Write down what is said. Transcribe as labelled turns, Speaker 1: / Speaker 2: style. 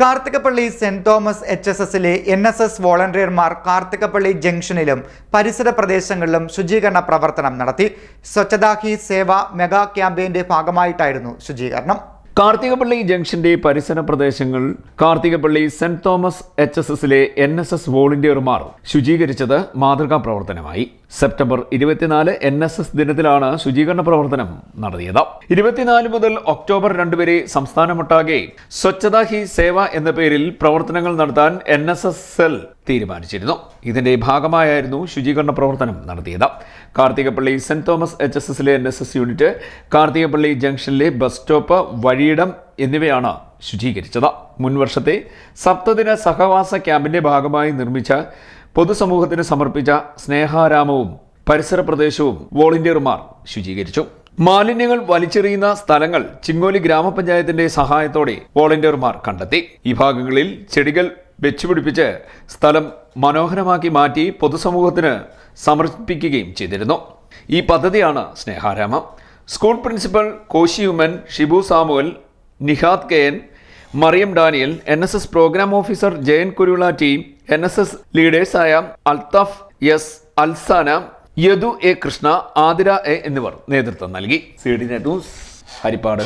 Speaker 1: Karthikappally saint Thomas H S എസിലെ N S S വോളണ്ടിയർമാർ കാർത്തികപ്പള്ളി ജംഗ്ഷനിലും പരിസര പ്രദേശങ്ങളിലും ശുചീകരണ പ്രവർത്തനം നടത്തി. സ്വച്ഛതാ ഹി സേവ മെഗാ ക്യാമ്പയിന്റെ ഭാഗമായിട്ടായിരുന്നു ശുചീകരണം.
Speaker 2: കാർത്തികപ്പള്ളി ജംഗ്ഷന്റെ പരിസര പ്രദേശങ്ങൾ Karthikappally saint Thomas H S എസിലെ എൻ എസ് എസ് വോളണ്ടിയർമാർ ശുചീകരിച്ചത് മാതൃകാ പ്രവർത്തനമായി. സെപ്റ്റംബർ ഇരുപത്തിനാല് എൻ എസ് എസ് ദിനത്തിലാണ് ശുചീകരണ പ്രവർത്തനം നടത്തിയത്. ഇരുപത്തിനാല് മുതൽ ഒക്ടോബർ രണ്ട് വരെ സംസ്ഥാനമൊട്ടാകെ സ്വച്ഛതാ ഹി സേവ എന്ന പേരിൽ പ്രവർത്തനങ്ങൾ നടത്താൻ എൻ എസ് എസ് സെൽ തീരുമാനിച്ചിരുന്നു. ഇതിന്റെ ഭാഗമായായിരുന്നു ശുചീകരണ പ്രവർത്തനം നടത്തിയത്. Karthikappally saint Thomas H S എസിലെ N S S unit Karthikappally ജംഗ്ഷനിലെ ബസ് സ്റ്റോപ്പ് വഴിയിടം എന്നിവയാണ് ശുചീകരിച്ചത്. മുൻവർഷത്തെ സപ്തദിന സഹവാസ ക്യാമ്പിന്റെ ഭാഗമായി നിർമ്മിച്ച പൊതുസമൂഹത്തിന് സമർപ്പിച്ച സ്നേഹാരാമവും പരിസര പ്രദേശവും വോളണ്ടിയർമാർ ശുചീകരിച്ചു. മാലിന്യങ്ങൾ വലിച്ചെറിയുന്ന സ്ഥലങ്ങൾ ചിങ്ങോലി ഗ്രാമപഞ്ചായത്തിന്റെ സഹായത്തോടെ വോളണ്ടിയർമാർ കണ്ടെത്തി. ഈ ഭാഗങ്ങളിൽ ചെടികൾ വെച്ചുപിടിപ്പിച്ച് സ്ഥലം മനോഹരമാക്കി മാറ്റി പൊതുസമൂഹത്തിന് സമർപ്പിക്കുകയും ചെയ്തിരുന്നു. ഈ പദ്ധതിയാണ് Sneharamam. School principal Koshy Oommen Shibu Samuel Nihad K N Mariyam Daniel N S S programme officer Jayan Kurula team N S S ലീഡേഴ്സായ Althaf S Alsana Yadu A Krishna Athira A എന്നിവർ നേതൃത്വം നൽകി. C D net news Haripad.